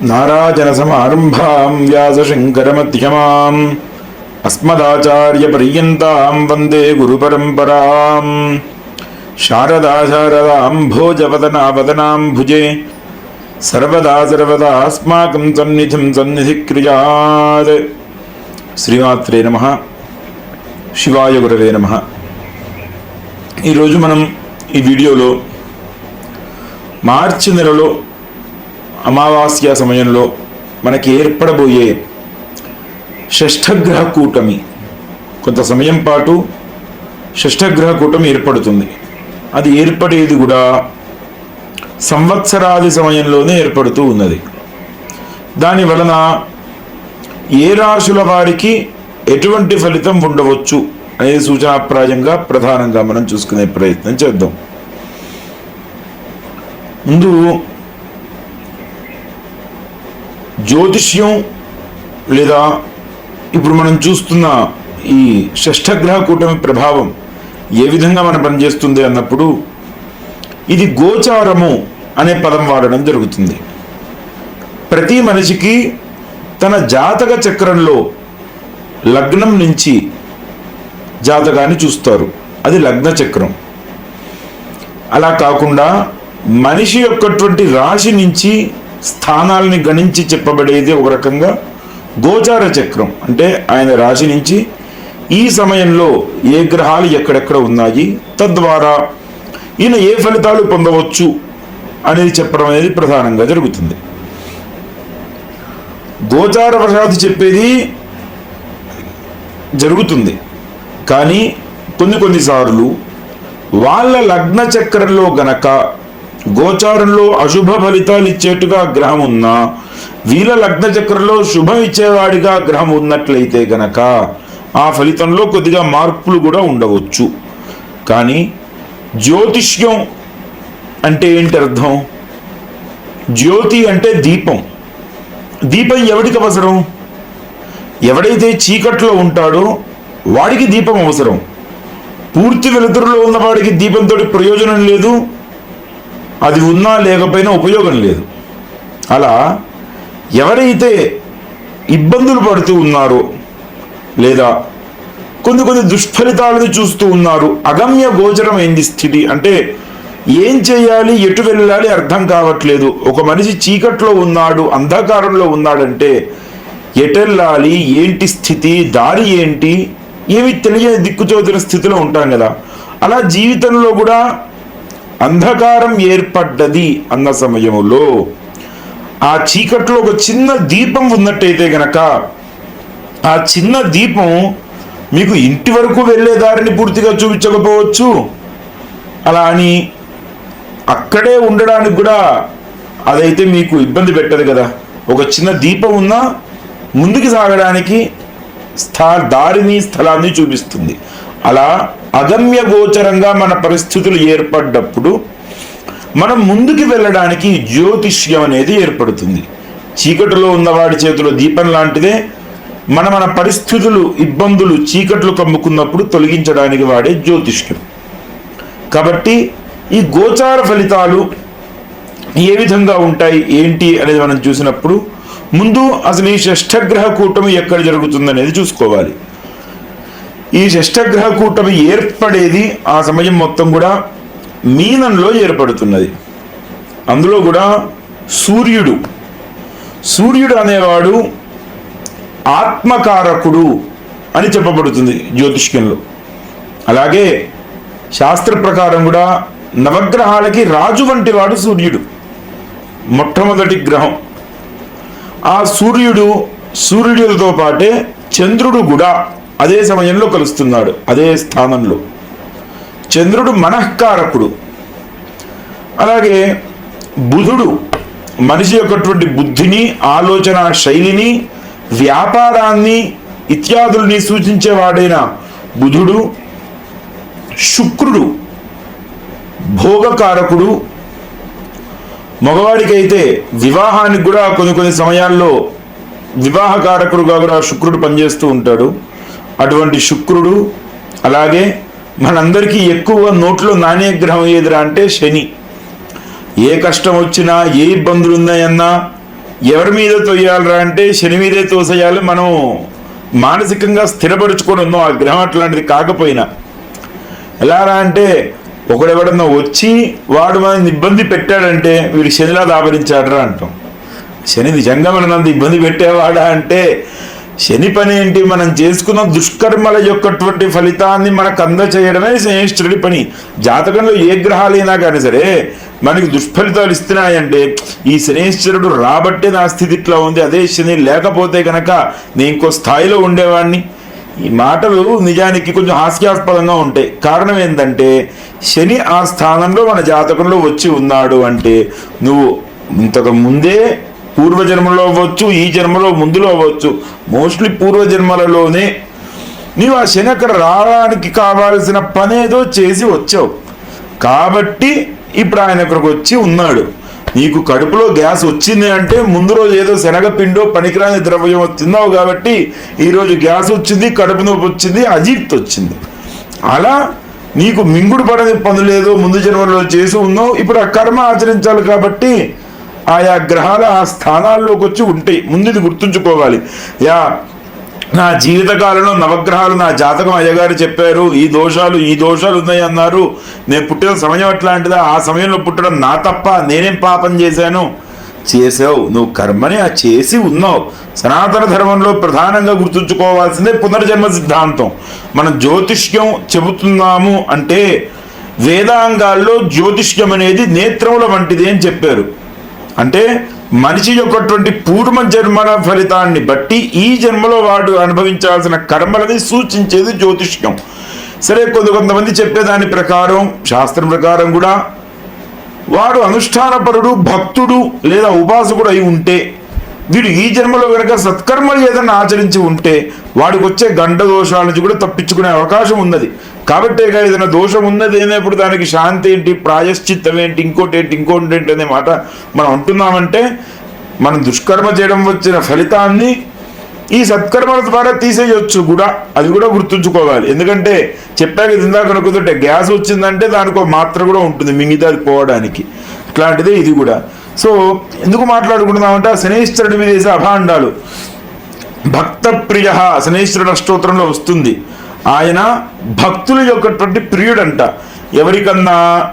నారాజనసమారంభాం వ్యాసశంకరమధ్యమాం అస్మదాచార్యపర్యంతాం వందే గురుపరంపరాం శారదా శారదాం భోజవదనావదనాం భుజే సర్వదా సర్వదా అస్మాకం సన్నిధిం సన్నిధిక్రియాత్ శ్రీమాత్రే నమ శివాయ గురవే నమ ఈరోజు మనం ఈ వీడియోలో మార్చి నెలలో అమావాస్య సమయంలో మనకి ఏర్పడబోయే షష్ఠగ్రహ కూటమి. కొంత సమయం పాటు షష్ఠగ్రహ కూటమి ఏర్పడుతుంది. అది ఏర్పడేది కూడా సంవత్సరాది సమయంలోనే ఏర్పడుతూ ఉన్నది. దాని వలన ఏ రాశుల వారికి ఎటువంటి ఫలితం ఉండవచ్చు అనేది సూచనాప్రాయంగా ప్రధానంగా మనం చూసుకునే ప్రయత్నం చేద్దాం. ముందు జ్యోతిష్యం లేదా ఇప్పుడు మనం చూస్తున్న ఈ షష్ఠగ్రహ కూటమి ప్రభావం ఏ విధంగా మన పనిచేస్తుంది అన్నప్పుడు ఇది గోచారము అనే పదం వాడడం జరుగుతుంది. ప్రతి మనిషికి తన జాతక చక్రంలో లగ్నం నుంచి జాతకాన్ని చూస్తారు. అది లగ్న చక్రం. అలా కాకుండా మనిషి యొక్కటువంటి రాశి నుంచి స్థానాలని గణించి చెప్పబడేది ఒక రకంగా గోచార చక్రం. అంటే ఆయన రాశి నుంచి ఈ సమయంలో ఏ గ్రహాలు ఎక్కడెక్కడ ఉన్నాయి తద్వారా ఈయన ఏ ఫలితాలు పొందవచ్చు అనేది చెప్పడం అనేది ప్రధానంగా జరుగుతుంది. గోచార వశాత్తు చెప్పేది జరుగుతుంది. కానీ కొన్ని కొన్నిసార్లు వాళ్ళ లగ్న చక్రంలో గనక గోచారంలో అశుభ ఫలితాలు ఇచ్చేట్టుగా గ్రహం ఉన్నా వీల లగ్న చక్రంలో శుభం ఇచ్చేవాడిగా గ్రహం ఉన్నట్లయితే గనక ఆ ఫలితంలో కొద్దిగా మార్పులు కూడా ఉండవచ్చు. కానీ జ్యోతిష్యం అంటే ఏంటి అర్థం జ్యోతి అంటే దీపం. దీపం ఎవడికి అవసరం? ఎవడైతే చీకట్లో ఉంటాడో వాడికి దీపం అవసరం. పూర్తి వెలుతురులో ఉన్నవాడికి దీపంతో ప్రయోజనం లేదు అది ఉన్నా లేకపోయినా ఉపయోగం లేదు. అలా ఎవరైతే ఇబ్బందులు పడుతూ ఉన్నారో లేదా కొన్ని కొన్ని దుష్ఫలితాలను చూస్తూ ఉన్నారు అగమ్య గోచరమైంది స్థితి? అంటే ఏం చేయాలి ఎటు వెళ్ళాలి అర్థం కావట్లేదు. ఒక మనిషి చీకట్లో ఉన్నాడు అంధకారంలో ఉన్నాడంటే ఎటెళ్ళాలి ఏంటి స్థితి దారి ఏంటి ఏమి తెలియని దిక్కుచోదిన స్థితిలో ఉంటాం కదా. అలా జీవితంలో కూడా అంధకారం ఏర్పడ్డది అన్న సమయంలో ఆ చీకట్లో ఒక చిన్న దీపం ఉన్నట్టయితే గనక ఆ చిన్న దీపం మీకు ఇంటి వరకు వెళ్ళే దారిని పూర్తిగా చూపించకపోవచ్చు. అలా అని అక్కడే ఉండడానికి కూడా అదైతే మీకు ఇబ్బంది పెట్టదు కదా. ఒక చిన్న దీపం ఉన్నా ముందుకు సాగడానికి స్థా దారిని స్థలాన్ని చూపిస్తుంది. అలా అగమ్య గోచరంగా మన పరిస్థితులు ఏర్పడ్డప్పుడు మనం ముందుకు వెళ్ళడానికి జ్యోతిష్యం అనేది ఏర్పడుతుంది. చీకటిలో ఉన్నవాడి చేతిలో దీపం లాంటిదే మన మన పరిస్థితులు ఇబ్బందులు చీకట్లు కమ్ముకున్నప్పుడు తొలగించడానికి వాడే జ్యోతిష్యం. కాబట్టి ఈ గోచార ఫలితాలు ఏ విధంగా ఉంటాయి ఏంటి అనేది మనం చూసినప్పుడు ముందు అసలు ఈ షష్ఠగ్రహ కూటమి ఎక్కడ జరుగుతుందనేది చూసుకోవాలి. ఈ షష్ఠగ్రహ కూటమి ఏర్పడేది ఆ సమయం మొత్తం కూడా మీనంలో ఏర్పడుతున్నది. అందులో కూడా సూర్యుడు. సూర్యుడు అనేవాడు ఆత్మకారకుడు అని చెప్పబడుతుంది జ్యోతిష్యంలో. అలాగే శాస్త్ర ప్రకారం కూడా నవగ్రహాలకి రాజు వంటి వాడు సూర్యుడు. మొట్టమొదటి గ్రహం. ఆ సూర్యుడు సూర్యుడితో పాటే చంద్రుడు కూడా. అదే సమయంలో కలుస్తున్నాడు అదే స్థానంలో. చంద్రుడు మనఃకారకుడు. అలాగే బుధుడు మనిషి యొక్కటువంటి బుద్ధిని ఆలోచన శైలిని వ్యాపారాన్ని ఇత్యాదుల్ని సూచించేవాడైన బుధుడు శుక్రుడు భోగకారకుడు. మగవాడికైతే వివాహానికి కూడా కొన్ని కొన్ని సమయాల్లో వివాహకారకుడుగా కూడా శుక్రుడు పనిచేస్తూ ఉంటాడు. అటువంటి శుక్రుడు అలాగే మనందరికీ ఎక్కువ నోట్లో నాణ్యగ్రహం ఏదిరా అంటే శని. ఏ కష్టం వచ్చినా ఏ ఇబ్బందులు ఉన్నాయన్నా ఎవరి మీద తోయాలరా అంటే శని మీదే తోసేయాలి. మనం మానసికంగా స్థిరపరుచుకొని ఉన్నాం ఆ గ్రహం అట్లాంటిది కాకపోయినా. ఎలారా అంటే ఒకడెవడన్నా వచ్చి వాడు మనల్ని ఇబ్బంది పెట్టాడంటే వీడు శనిలా దాపరించాడరా అంటాం. శని నిజంగా మనల్ని ఇబ్బంది పెట్టేవాడా అంటే శని పని ఏంటి? మనం చేసుకున్న దుష్కర్మల యొక్కటువంటి ఫలితాన్ని మనకు అందచేయడమే శనిష్ఠుడి పని. జాతకంలో ఏ గ్రహాలైనా కానీ సరే మనకి దుష్ఫలితాలు ఇస్తున్నాయంటే ఈ శనేశ్వరుడు రాబట్టే నా స్థితి ఇట్లా ఉంది అదే శని లేకపోతే కనుక నేను ఇంకో స్థాయిలో ఉండేవాడిని ఈ మాటలు నిజానికి కొంచెం హాస్యాస్పదంగా ఉంటాయి. కారణం ఏంటంటే శని ఆ స్థానంలో మన జాతకంలో వచ్చి ఉన్నాడు అంటే నువ్వు ఇంతకు ముందే పూర్వజన్మలో అవ్వచ్చు ఈ జన్మలో ముందులో అవ్వచ్చు. మోస్ట్లీ పూర్వజన్మలలోనే నీవు ఆ శని అక్కడ రావడానికి కావాల్సిన పనేదో చేసి వచ్చావు. కాబట్టి ఇప్పుడు ఆయన అక్కడికి వచ్చి ఉన్నాడు. నీకు కడుపులో గ్యాస్ వచ్చింది అంటే ముందు రోజు ఏదో శనగపిండో పనికిరాని ద్రవ్యం తిన్నావు కాబట్టి ఈరోజు గ్యాస్ వచ్చింది కడుపు నొప్పి వచ్చింది అజీర్తి వచ్చింది. అలా నీకు మింగుడు పడని పనులేదో ముందు జన్మలో చేసి ఉన్నావు. ఇప్పుడు ఆ కర్మ ఆచరించాలి కాబట్టి ఆయా గ్రహాలు ఆ స్థానాల్లోకి వచ్చి ఉంటాయి ముందు ఇది గుర్తుంచుకోవాలి. యా నా జీవితకాలంలో నవగ్రహాలు నా జాతకం అయ్యగారు చెప్పారు ఈ దోషాలు ఈ దోషాలు ఉన్నాయి అన్నారు. నేను పుట్టిన సమయం అట్లాంటిదా? ఆ సమయంలో పుట్టడం నా తప్ప నేనేం పాపం చేశాను? చేసావు నువ్వు కర్మని ఆ చేసి ఉన్నావు. సనాతన ధర్మంలో ప్రధానంగా గుర్తుంచుకోవాల్సిందే పునర్జన్మ సిద్ధాంతం. మనం జ్యోతిష్యం చెబుతున్నాము అంటే వేదాంగాల్లో జ్యోతిష్యం అనేది నేత్రముల వంటిది అని చెప్పారు. అంటే మనిషి యొక్కటువంటి పూర్వ జన్మల ఫలితాన్ని బట్టి ఈ జన్మలో వాడు అనుభవించాల్సిన కర్మలని సూచించేది జ్యోతిష్యం. సరే కొంత కొంతమంది చెప్పేదాని ప్రకారం శాస్త్రం ప్రకారం కూడా వాడు అనుష్ఠానపరుడు భక్తుడు లేదా ఉపాసకుడు అయి ఉంటే వీడు ఈ జన్మలో కనుక సత్కర్మలు ఏదైనా ఆచరించి ఉంటే వాడికి వచ్చే గండ దోషాల నుంచి కూడా తప్పించుకునే అవకాశం ఉన్నది. కాబట్టి ఏదైనా దోషం ఉన్నది అయినప్పుడు దానికి శాంతి ఏంటి ప్రాయశ్చిత్తం ఏంటి ఇంకోటి ఏంటి ఇంకోటి ఏంటి అనే మాట మనం అంటున్నామంటే మనం దుష్కర్మ చేయడం వచ్చిన ఫలితాన్ని ఈ సత్కర్మల ద్వారా తీసేయొచ్చు కూడా. అది కూడా గుర్తుంచుకోవాలి. ఎందుకంటే చెప్పాక ఇందాక అనుకుంటుంటే గ్యాస్ వచ్చిందంటే దానికి మాత్ర కూడా ఉంటుంది మిగతా అది పోవడానికి. అట్లాంటిదే ఇది కూడా. సో ఎందుకు మాట్లాడుకుంటున్నామంటే ఆ శనేశ్వరుడి మీద వేసే అభాండాలు. భక్త ప్రియ శనేశ్వరుడు అష్టోత్తరంలో వస్తుంది. ఆయన భక్తుల యొక్కటువంటి ప్రియుడంట. ఎవరికన్నా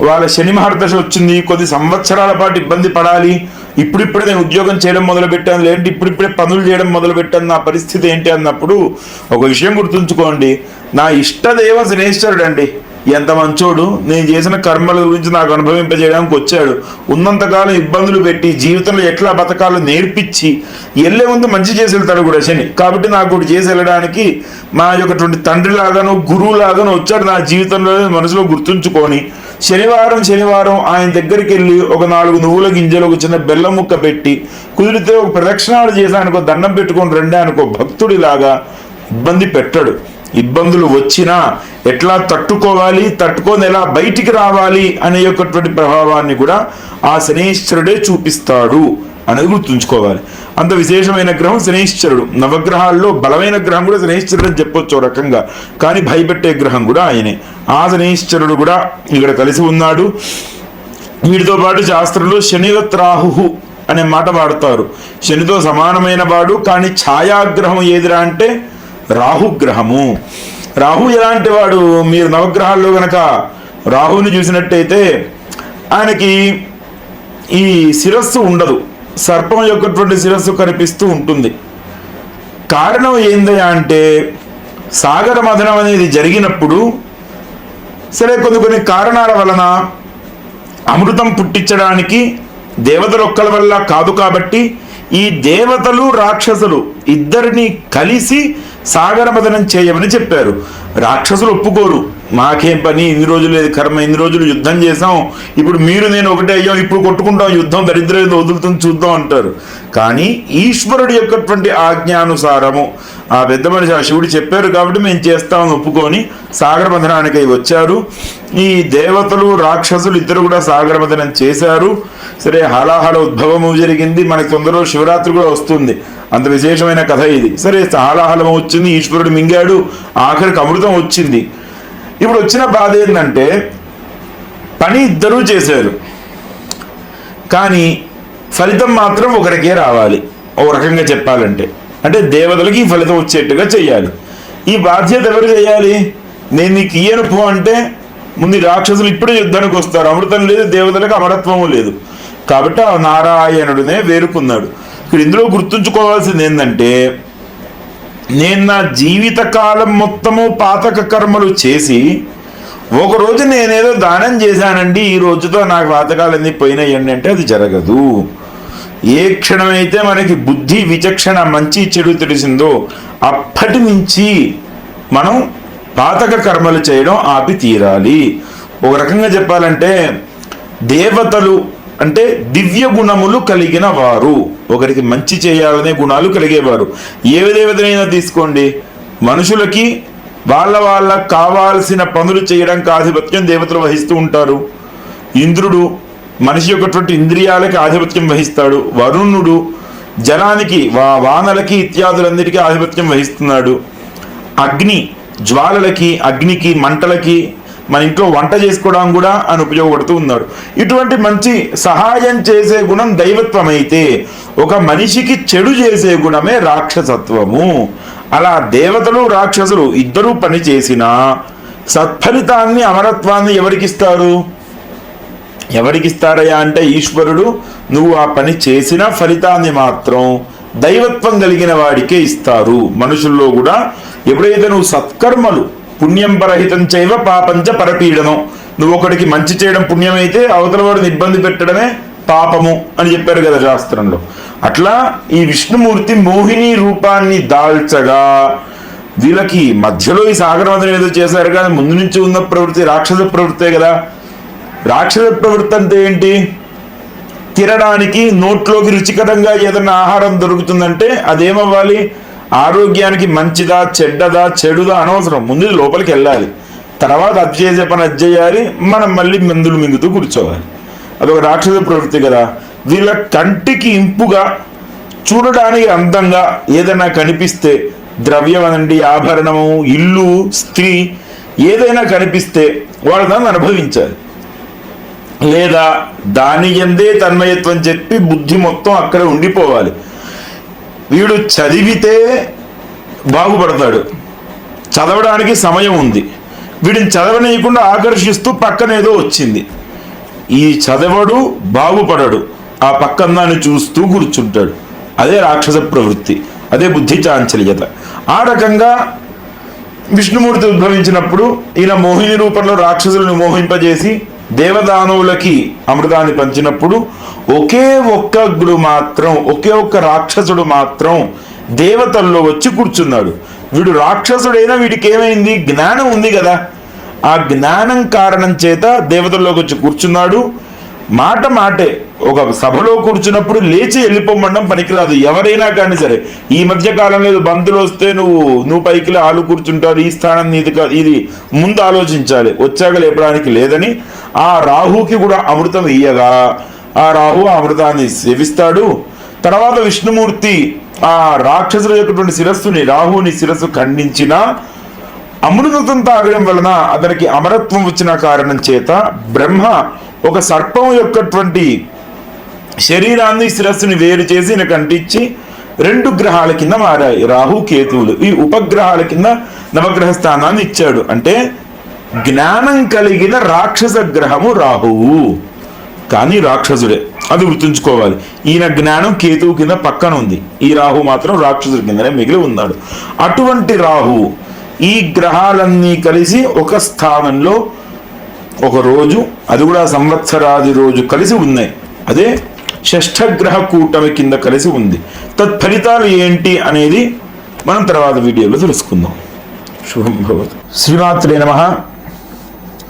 వాళ్ళ శని మహర్దశ వచ్చింది కొద్ది సంవత్సరాల పాటు ఇబ్బంది పడాలి ఇప్పుడిప్పుడే నేను ఉద్యోగం చేయడం మొదలు పెట్టాను లేదంటే ఇప్పుడిప్పుడే పనులు చేయడం మొదలుపెట్టాను నా పరిస్థితి ఏంటి అన్నప్పుడు ఒక విషయం గుర్తుంచుకోండి. నా ఇష్టదేవ శనేశ్వరుడు అండి ఎంత మంచోడు? నేను చేసిన కర్మల గురించి నాకు అనుభవింపజేయడానికి వచ్చాడు. ఉన్నంతకాలం ఇబ్బందులు పెట్టి జీవితంలో ఎట్లా బతకాలో నేర్పించి వెళ్ళే ముందు మంచి చేసి వెళ్తాడు కూడా శని. కాబట్టి నాకు ఒకటి చేసి వెళ్ళడానికి మా యొక్కటువంటి తండ్రి లాగాను గురువు లాగాను వచ్చాడు నా జీవితంలో మనసులో గుర్తుంచుకొని. శనివారం శనివారం ఆయన దగ్గరికి వెళ్ళి ఒక నాలుగు నువ్వుల గింజలు ఒక చిన్న బెల్లం ముక్క పెట్టి కుదిరితే ఒక ప్రదక్షిణాలు చేసి ఆయనకు దండం పెట్టుకొని రండి అనుకో భక్తుడిలాగా ఇబ్బంది పెట్టాడు. ఇబ్బందులు వచ్చినా ఎట్లా తట్టుకోవాలి తట్టుకొని ఎలా బయటికి రావాలి అనే యొక్కటువంటి ప్రభావాన్ని కూడా ఆ శనీశ్వరుడే చూపిస్తాడు అనేది గుర్తుంచుకోవాలి. అంత విశేషమైన గ్రహం శనీశ్వరుడు. నవగ్రహాల్లో బలమైన గ్రహం కూడా శనీశ్వరుడు అని చెప్పొచ్చు రకంగా. కానీ భయపెట్టే గ్రహం కూడా ఆయనే. ఆ శనీశ్వరుడు కూడా ఇక్కడ కలిసి ఉన్నాడు. వీటితో పాటు శాస్త్రంలో శనివత్రాహు అనే మాట వాడతారు. శనితో సమానమైన వాడు కానీ ఛాయాగ్రహం ఏదిరా అంటే రాహుగ్రహము. రాహు ఎలాంటి వాడు? మీరు నవగ్రహాల్లో గనక రాహుని చూసినట్టయితే ఆయనకి ఈ శిరస్సు ఉండదు. సర్పం యొక్కటువంటి శిరస్సు కనిపిస్తూ ఉంటుంది. కారణం ఏందయ్యా అంటే సాగర మథనం అనేది జరిగినప్పుడు సరే కొన్ని కొన్ని కారణాల వలన అమృతం పుట్టించడానికి దేవతలు ఒక్కల వల్ల కాదు కాబట్టి ఈ దేవతలు రాక్షసులు ఇద్దరిని కలిసి సాగరమదనం చేయమని చెప్పారు. రాక్షసులు ఒప్పుకోరు. మాకేం పని? ఇన్ని రోజులు లేదు కర్మ ఇన్ని రోజులు యుద్ధం చేసాం ఇప్పుడు మీరు నేను ఒకటే అయ్యాం ఇప్పుడు కొట్టుకుంటాం యుద్ధం దరిద్రం వదులుతుంది చూద్దాం అంటారు. కానీ ఈశ్వరుడి యొక్కటువంటి ఆజ్ఞానుసారము ఆ పెద్ద మనిషి ఆ శివుడు చెప్పారు కాబట్టి మేము చేస్తామని ఒప్పుకొని సాగరమథనానికి వచ్చారు. ఈ దేవతలు రాక్షసులు ఇద్దరు కూడా సాగర బంధనం చేశారు. సరే హలాహల ఉద్భవము జరిగింది. మనకి తొందరలో శివరాత్రి కూడా వస్తుంది. అంత విశేషమైన కథ ఇది. సరే హలాహలం వచ్చింది ఈశ్వరుడు మింగాడు ఆఖరికి అమృతం వచ్చింది. ఇప్పుడు వచ్చిన బాధ ఏంటంటే పని ఇద్దరూ చేశారు. కానీ ఫలితం మాత్రం ఒకరికే రావాలి. ఒక రకంగా చెప్పాలంటే. అంటే దేవతలకి ఈ ఫలితం వచ్చేట్టుగా చేయాలి ఈ బాధ్యత ఎవరు చేయాలి? నేను నీకు ఇయ్యను పో అంటే ముందు రాక్షసులు ఇప్పుడే యుద్ధానికి వస్తారు. అమృతం లేదు దేవతలకు అమరత్వము లేదు. కాబట్టి ఆ నారాయణుడినే వేరుకున్నాడు. ఇక్కడ ఇందులో గుర్తుంచుకోవాల్సింది ఏంటంటే నేను నా జీవితకాలం మొత్తము పాతక కర్మలు చేసి ఒకరోజు నేనేదో దానం చేశానండి ఈ రోజుతో నాకు పాతకాలన్నీ పోయినాయండి అంటే అది జరగదు. ఏ క్షణమైతే మనకి బుద్ధి విచక్షణ మంచి చెడు తెలిసిందో అప్పటి నుంచి మనం పాతక కర్మలు చేయడం ఆపి తీరాలి. ఒక రకంగా చెప్పాలంటే దేవతలు అంటే దివ్య గుణములు కలిగిన వారు. ఒకరికి మంచి చేయాలనే గుణాలు కలిగేవారు. ఏ దేవతనైనా తీసుకోండి. మనుషులకి వాళ్ళ వాళ్ళ కావాల్సిన పనులు చేయడానికి ఆధిపత్యం దేవతలు వహిస్తూ ఉంటారు. ఇంద్రుడు మనిషి యొక్కటువంటి ఇంద్రియాలకి ఆధిపత్యం వహిస్తాడు. వరుణుడు జలానికి వా వానలకి ఇత్యాదులందరికీ ఆధిపత్యం వహిస్తున్నాడు. అగ్ని జ్వాలలకి అగ్నికి మంటలకి మన ఇంట్లో వంట చేసుకోవడం కూడా అని ఉపయోగపడుతూ ఉన్నాడు ఇటువంటి మంచి సహాయం చేసే గుణం దైవత్వం అయితే ఒక మనిషికి చెడు చేసే గుణమే రాక్షసత్వము. అలా దేవతలు రాక్షసులు ఇద్దరూ పని చేసినా సత్ఫలితాన్ని అమరత్వాన్ని ఎవరికిస్తారు? ఎవరికిస్తారయ్యా అంటే ఈశ్వరుడు నువ్వు ఆ పని చేసిన ఫలితాన్ని మాత్రం దైవత్వం కలిగిన వాడికే ఇస్తారు. మనుషుల్లో కూడా ఎప్పుడైతే నువ్వు సత్కర్మలు పుణ్యం పరహితం పాపంచ పరపీడనం. నువ్వు ఒకడికి మంచి చేయడం పుణ్యమైతే అవతల వాడిని ఇబ్బంది పెట్టడమే పాపము అని చెప్పారు కదా శాస్త్రంలో. అట్లా ఈ విష్ణుమూర్తి మోహిని రూపాన్ని దాల్చగా వీళ్ళకి మధ్యలో ఈ సాగరవంతం ఏదో చేశారు కానీ ముందు నుంచి ఉన్న ప్రవృత్తి రాక్షస ప్రవృత్తే కదా. రాక్షస ప్రవృత్తి అంటే ఏంటి? తినడానికి నోట్లోకి రుచికరంగా ఏదైనా ఆహారం దొరుకుతుందంటే అదేమవ్వాలి? ఆరోగ్యానికి మంచిదా చెడ్డదా చెడుదా అనవసరం ముందు లోపలికి వెళ్ళాలి. తర్వాత అది చేసే పని అది చేయాలి మనం మళ్ళీ మందులు మింగుతూ కూర్చోవాలి. అదొక రాక్షస ప్రవృత్తి కదా. వీళ్ళ కంటికి ఇంపుగా చూడడానికి అందంగా ఏదైనా కనిపిస్తే ద్రవ్యం అనండి ఆభరణము ఇల్లు స్త్రీ ఏదైనా కనిపిస్తే వాళ్ళు దాన్ని అనుభవించాలి. లేదా దాని ఎందే తన్మయత్వం చెప్పి బుద్ధి మొత్తం అక్కడ ఉండిపోవాలి. వీడు చదివితే బాగుపడతాడు. చదవడానికి సమయం ఉంది. వీడిని చదవనీయకుండా ఆకర్షిస్తూ పక్కనేదో వచ్చింది. ఈ చదవడు బాగుపడడు. ఆ పక్కన దాన్ని చూస్తూ కూర్చుంటాడు. అదే రాక్షస ప్రవృత్తి అదే బుద్ధి చాంచల్యత. ఆ రకంగా విష్ణుమూర్తి ఉద్భవించినప్పుడు ఈయన మోహిని రూపంలో రాక్షసులను మోహింపజేసి దేవదానవులకి అమృతాన్ని పంచినప్పుడు ఒకే ఒక్కడు మాత్రం ఒకే ఒక్క రాక్షసుడు మాత్రం దేవతల్లో వచ్చి కూర్చున్నాడు. వీడు రాక్షసుడైనా వీడికి ఏమైంది జ్ఞానం ఉంది కదా. ఆ జ్ఞానం కారణం చేత దేవతల్లోకి వచ్చి కూర్చున్నాడు. మాట మాటే. ఒక సభలో కూర్చున్నప్పుడు లేచి వెళ్ళిపోమడం పనికిరాదు. ఎవరైనా కానీ సరే ఈ మధ్య కాలంలో బంతులు వస్తే నువ్వు నువ్వు పైకి ఆలు కూర్చుంటారు ఈ స్థానం నీది కాదు ఇది ముందు ఆలోచించాలి. వచ్చాక లేపడానికి లేదని ఆ రాహుకి కూడా అమృతం ఇయ్యగా. ఆ రాహు ఆ అమృతాన్ని సేవిస్తాడు. తర్వాత విష్ణుమూర్తి ఆ రాక్షసుల యొక్కటువంటి శిరస్సుని రాహుని శిరస్సు ఖండించిన అమృతం తాగడం వలన అతనికి అమరత్వం వచ్చిన కారణం చేత బ్రహ్మ ఒక సర్పం యొక్కటువంటి శరీరాన్ని శిరస్సుని వేరు చేసి ఈయనకు అంటించి రెండు గ్రహాల కింద మారాయి. రాహు కేతువులు. ఈ ఉపగ్రహాల కింద నవగ్రహ స్థానాన్ని ఇచ్చాడు. అంటే జ్ఞానం కలిగిన రాక్షస గ్రహము రాహువు. కానీ రాక్షసుడే. అది గుర్తుంచుకోవాలి. ఈయన జ్ఞానం కేతువు కింద పక్కన ఉంది. ఈ రాహు మాత్రం రాక్షసుడి కిందనే మిగిలి ఉన్నాడు. అటువంటి రాహు ఈ గ్రహాలన్నీ కలిసి ఒక స్థానంలో ఒక రోజు అది కూడా సంవత్సరాది రోజు కలిసి ఉన్నాయి అదే షష్ఠగ్రహ కూటమి కింద కలిసి ఉంది. తత్ఫలితాలు ఏంటి అనేది మనం తర్వాత వీడియోలో తెలుసుకుందాం. శుభం భవతు. శ్రీమాత్రే నమ.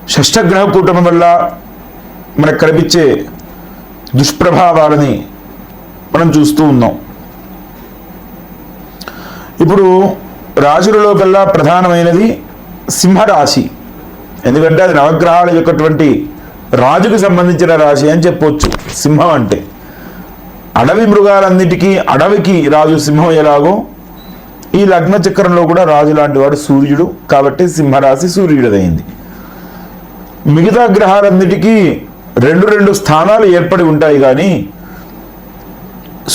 షష్ఠగ్రహ కూటమి వల్ల మనకు కనిపించే దుష్ప్రభావాలని మనం చూస్తూ ఉన్నాం. ఇప్పుడు రాజులలో కల్లా ప్రధానమైనది సింహరాశి. ఎందుకంటే అది నవగ్రహాల యొక్కటువంటి రాజుకు సంబంధించిన రాశి అని చెప్పొచ్చు సింహం అంటే. అడవి మృగాలన్నిటికీ అడవికి రాజు సింహం ఎలాగో ఈ లగ్న చక్రంలో కూడా రాజు లాంటి వాడు సూర్యుడు కాబట్టి సింహరాశి సూర్యుడిదైంది. మిగతా గ్రహాలన్నిటికీ రెండు రెండు స్థానాలు ఏర్పడి ఉంటాయి కానీ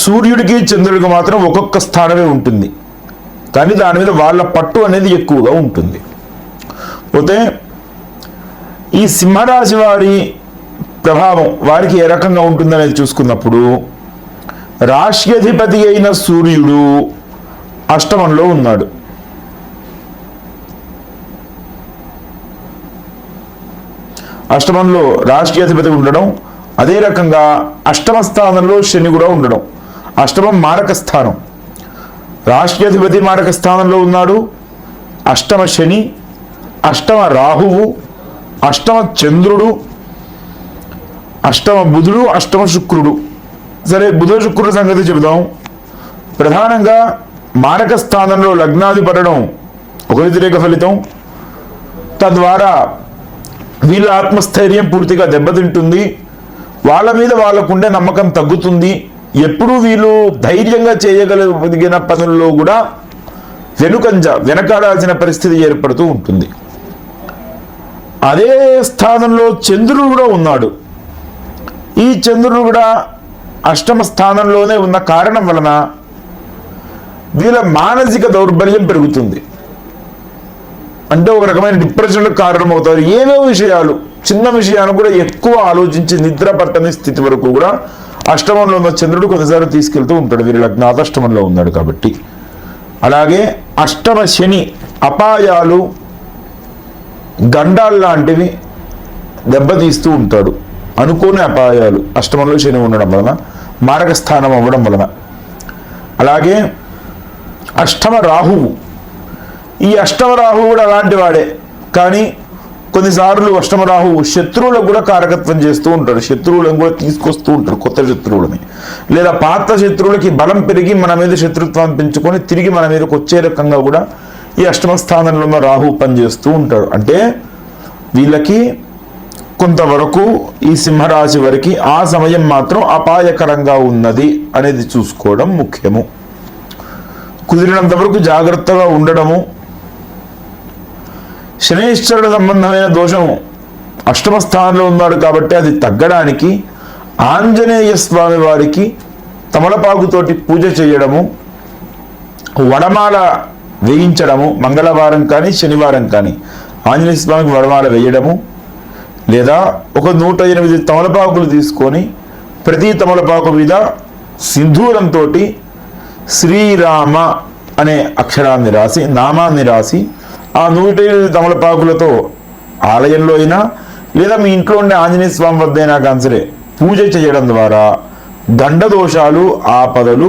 సూర్యుడికి చంద్రుడికి మాత్రం ఒక్కొక్క స్థానమే ఉంటుంది. కానీ దాని మీద వాళ్ళ పట్టు అనేది ఎక్కువగా ఉంటుంది. పోతే ఈ సింహరాశి వారి ప్రభావం వారికి ఏ రకంగా ఉంటుందనేది చూసుకున్నప్పుడు రాష్ట్రధిపతి అయిన సూర్యుడు అష్టమంలో ఉన్నాడు. అష్టమంలో రాష్ట్రాధిపతి ఉండడం అదే రకంగా అష్టమ స్థానంలో శని కూడా ఉండడం. అష్టమం మారక స్థానం. రాష్ట్రాధిపతి మారక స్థానంలో ఉన్నాడు. అష్టమ శని అష్టమ రాహువు అష్టమ చంద్రుడు అష్టమ బుధుడు అష్టమ శుక్రుడు సరే బుధ శుక్రుడు సంగతి చెబుదాం. ప్రధానంగా మారక స్థానంలో లగ్నాది పడడం ఒక వ్యతిరేక ఫలితం. తద్వారా వీళ్ళ ఆత్మస్థైర్యం పూర్తిగా దెబ్బతింటుంది. వాళ్ళ మీద వాళ్ళకుండే నమ్మకం తగ్గుతుంది. ఎప్పుడూ వీళ్ళు ధైర్యంగా చేయగలిగిన పనుల్లో కూడా వెనుకంజ వెనకాడాల్సిన పరిస్థితి ఏర్పడుతూ ఉంటుంది. అదే స్థానంలో చంద్రుడు కూడా ఉన్నాడు. ఈ చంద్రుడు కూడా అష్టమ స్థానంలోనే ఉన్న కారణం వలన వీళ్ళ మానసిక దౌర్బల్యం పెరుగుతుంది. అంటే ఒక రకమైన డిప్రెషన్లకు కారణమవుతారు. ఏవో విషయాలు చిన్న విషయాన్ని కూడా ఎక్కువ ఆలోచించి నిద్ర పట్టని స్థితి వరకు కూడా అష్టమంలో ఉన్న చంద్రుడు కొన్నిసార్లు తీసుకెళ్తూ ఉంటాడు. వీరి లగ్నాథష్టమంలో ఉన్నాడు కాబట్టి. అలాగే అష్టమ శని అపాయాలు గండాలు లాంటివి దెబ్బతీస్తూ ఉంటాడు. అనుకోని అపాయాలు. అష్టమంలో శని ఉండడం వలన మారక స్థానం అవ్వడం వలన. అలాగే అష్టమ రాహువు. ఈ అష్టమ రాహువు కూడా అలాంటి వాడే. కానీ కొన్నిసార్లు అష్టమ రాహువు శత్రువులకు కూడా కారకత్వం చేస్తూ ఉంటాడు. శత్రువులను కూడా తీసుకొస్తూ ఉంటాడు. కొత్త శత్రువులని. లేదా పాత శత్రువులకి బలం పెరిగి మన మీద శత్రుత్వాన్ని పెంచుకొని తిరిగి మన మీదకి వచ్చే రకంగా కూడా ఈ అష్టమ స్థానంలో ఉన్న రాహువు పనిచేస్తూ ఉంటాడు. అంటే వీళ్ళకి కొంతవరకు ఈ సింహరాశి వరకు ఆ సమయం మాత్రం అపాయకరంగా ఉన్నది అనేది చూసుకోవడం ముఖ్యము. కుదిరినంత వరకు జాగ్రత్తగా ఉండడము. శనేశ్వరుడు సంబంధమైన దోషం అష్టమ స్థానంలో ఉన్నాడు కాబట్టి అది తగ్గడానికి ఆంజనేయ స్వామి వారికి తమలపాకుతోటి పూజ చేయడము వడమాల వేయించడము మంగళవారం కానీ శనివారం కానీ. ఆంజనేయ స్వామికి వడమాల వేయడము లేదా ఒక నూట ఎనిమిది తమలపాకులు తీసుకొని ప్రతి తమలపాకు మీద సింధూరంతో శ్రీరామ అనే అక్షరాన్ని రాసి నామాన్ని రాసి ఆ నూట ఎనిమిది తమలపాకులతో ఆలయంలో అయినా లేదా మీ ఇంట్లో ఉండే ఆంజనేయ స్వామి వద్ద అయినా కానీ సరే పూజ చేయడం ద్వారా దండదోషాలు ఆపదలు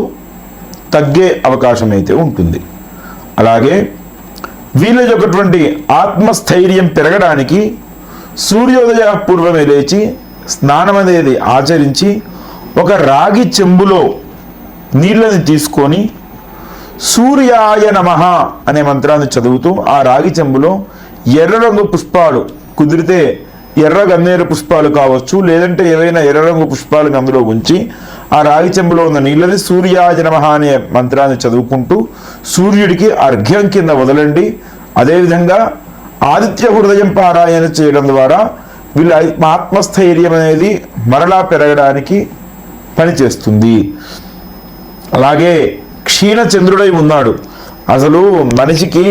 తగ్గే అవకాశం అయితే ఉంటుంది. అలాగే వీళ్ళ యొక్కటువంటి ఆత్మస్థైర్యం పెరగడానికి సూర్యోదయ పూర్వమే లేచి స్నానం అనేది ఆచరించి ఒక రాగి చెంబులో నీళ్ళని తీసుకొని సూర్యాయ నమ అనే మంత్రాన్ని చదువుతూ ఆ రాగి చెంబులో ఎర్ర రంగు పుష్పాలు కుదిరితే ఎర్ర గన్నేరు పుష్పాలు కావచ్చు లేదంటే ఏవైనా ఎర్ర రంగు పుష్పాలను అందులో ఉంచి ఆ రాగి చెంబులో ఉన్న నీళ్ళని సూర్యాయ అనే మంత్రాన్ని చదువుకుంటూ సూర్యుడికి అర్ఘ్యం కింద వదలండి. అదేవిధంగా ఆదిత్య హృదయం పారాయణ చేయడం ద్వారా వీళ్ళ ఆత్మస్థైర్యం అనేది మరలా పెరగడానికి పనిచేస్తుంది. అలాగే క్షీణ చంద్రుడై ఉన్నాడు. అసలు మనిషికి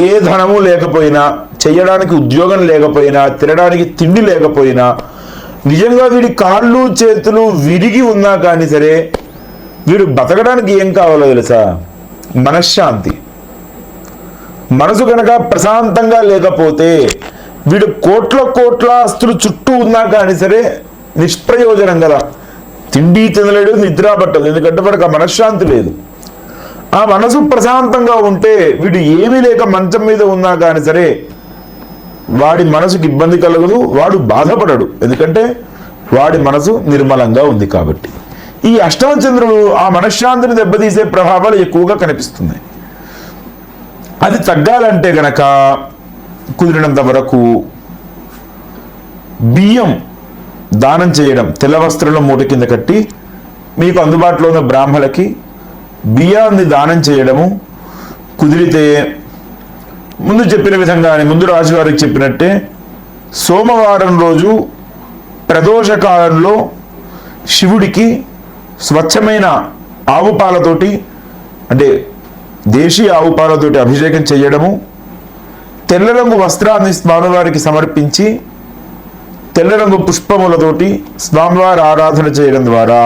ఏ ధనము లేకపోయినా చేయడానికి ఉద్యోగం లేకపోయినా తినడానికి తిండి లేకపోయినా నిజంగా వీడి కాళ్ళు చేతులు విరిగి ఉన్నా కానీ సరే వీడు బతకడానికి ఏం కావాలో తెలుసా? మనశ్శాంతి. మనసు కనుక ప్రశాంతంగా లేకపోతే వీడు కోట్ల కోట్ల ఆస్తులు చుట్టూ ఉన్నా కానీ సరే నిష్ప్రయోజనం కదా తిండి తినలేడు నిద్ర పట్టదు. ఎందుకంటే వాడికి ఆ మనశ్శాంతి లేదు. ఆ మనసు ప్రశాంతంగా ఉంటే వీడు ఏమీ లేక మంచం మీద ఉన్నా కానీ సరే వాడి మనసుకి ఇబ్బంది కలగదు వాడు బాధపడడు. ఎందుకంటే వాడి మనసు నిర్మలంగా ఉంది కాబట్టి. ఈ అష్టమ చంద్రుడు ఆ మనశ్శాంతిని దెబ్బతీసే ప్రభావాలు ఎక్కువగా కనిపిస్తున్నాయి. అది తగ్గాలంటే గనక కుదిరినంత వరకు బియ్యం దానం చేయడం తెల్ల వస్త్రంలో మూట కింద కట్టి మీకు అందుబాటులో ఉన్న బ్రాహ్మణులకి బియ్యాన్ని దానం చేయడము కుదిరితే ముందు చెప్పిన విధంగానే ముందు రాజుగారికి చెప్పినట్టే సోమవారం రోజు ప్రదోష కాలంలో శివుడికి స్వచ్ఛమైన ఆవు పాలతోటి అంటే దేశీయ ఆవు పాలతోటి అభిషేకం చేయడము తెల్ల రంగు వస్త్రాన్ని స్వామివారికి సమర్పించి తెల్ల రంగు పుష్పములతోటి స్వామివారి ఆరాధన చేయడం ద్వారా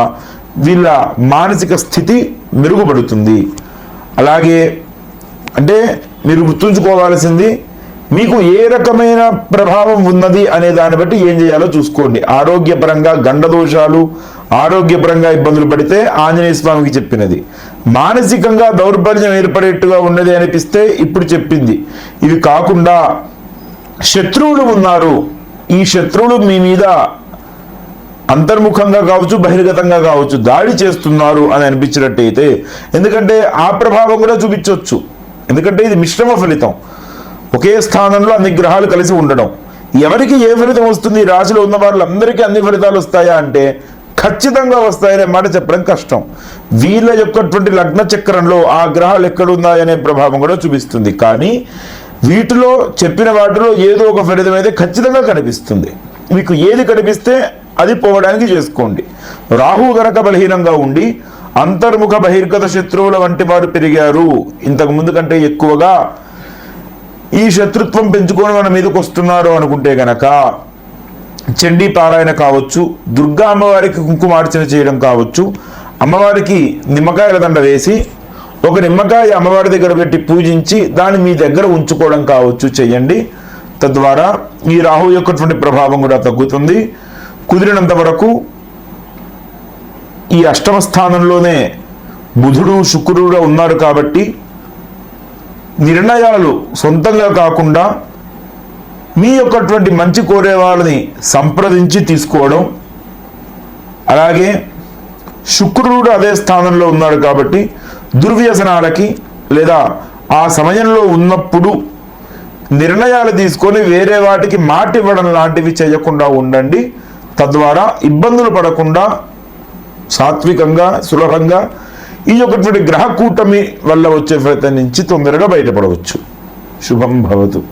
వీళ్ళ మానసిక స్థితి మెరుగుపడుతుంది. అలాగే అంటే మీరు గుర్తుంచుకోవాల్సింది మీకు ఏ రకమైన ప్రభావం ఉన్నది అనే దాన్ని బట్టి ఏం చేయాలో చూసుకోండి. ఆరోగ్యపరంగా గండదోషాలు ఆరోగ్యపరంగా ఇబ్బందులు పడితే ఆంజనేయ స్వామికి చెప్పినది. మానసికంగా దౌర్బల్యం ఏర్పడేట్టుగా ఉన్నది అనిపిస్తే ఇప్పుడు చెప్పింది. ఇవి కాకుండా శత్రువులు ఉన్నారు. ఈ శత్రువులు మీ మీద అంతర్ముఖంగా కావచ్చు బహిర్గతంగా కావచ్చు దాడి చేస్తున్నారు అని అనిపించినట్టయితే ఎందుకంటే ఆ ప్రభావం కూడా చూపించవచ్చు ఎందుకంటే ఇది మిశ్రమ ఫలితం. ఒకే స్థానంలో అన్ని గ్రహాలు కలిసి ఉండడం. ఎవరికి ఏ ఫలితం వస్తుంది? రాశిలో ఉన్న వాళ్ళందరికీ అన్ని ఫలితాలు వస్తాయా అంటే ఖచ్చితంగా వస్తాయనే మాట చెప్పడం కష్టం. వీళ్ళ యొక్కటువంటి లగ్న చక్రంలో ఆ గ్రహాలు ఎక్కడున్నాయనే ప్రభావం కూడా చూపిస్తుంది. కానీ వీటిలో చెప్పిన వాటిలో ఏదో ఒక ఫలితం అయితే ఖచ్చితంగా కనిపిస్తుంది. మీకు ఏది కనిపిస్తే అది పోవడానికి చేసుకోండి. రాహు గనక బలహీనంగా ఉండి అంతర్ముఖ బహిర్గత శత్రువుల వంటి వారు పెరిగారు. ఇంతకు ముందు కంటే ఎక్కువగా ఈ శత్రుత్వం పెంచుకొని మన మీదకి వస్తున్నారు అనుకుంటే గనక చండీ పారాయణ కావచ్చు దుర్గా అమ్మవారికి కుంకుమార్చన చేయడం కావచ్చు అమ్మవారికి నిమ్మకాయల దండ వేసి ఒక నిమ్మకాయ అమ్మవారి దగ్గర పెట్టి పూజించి దాన్ని మీ దగ్గర ఉంచుకోవడం కావచ్చు చేయండి. తద్వారా ఈ రాహు యొక్కటువంటి ప్రభావం కూడా తగ్గుతుంది. కుదిరినంత వరకు ఈ అష్టమ స్థానంలోనే బుధుడు శుక్రుడు ఉన్నారు కాబట్టి నిర్ణయాలు సొంతంగా కాకుండా మీ యొక్కటువంటి మంచి కోరే వాళ్ళని సంప్రదించి తీసుకోవడం. అలాగే శుక్రుడు అదే స్థానంలో ఉన్నాడు కాబట్టి దుర్వ్యసనాలకి లేదా ఆ సమయంలో ఉన్నప్పుడు నిర్ణయాలు తీసుకొని వేరే వాటికి మాట ఇవ్వడం లాంటివి చేయకుండా ఉండండి. తద్వారా ఇబ్బందులు పడకుండా సాత్వికంగా సులభంగా ఈ యొక్కటువంటి గ్రహ కూటమి వల్ల వచ్చే ఫలితం నుంచి తొందరగా బయటపడవచ్చు. శుభం భవతు.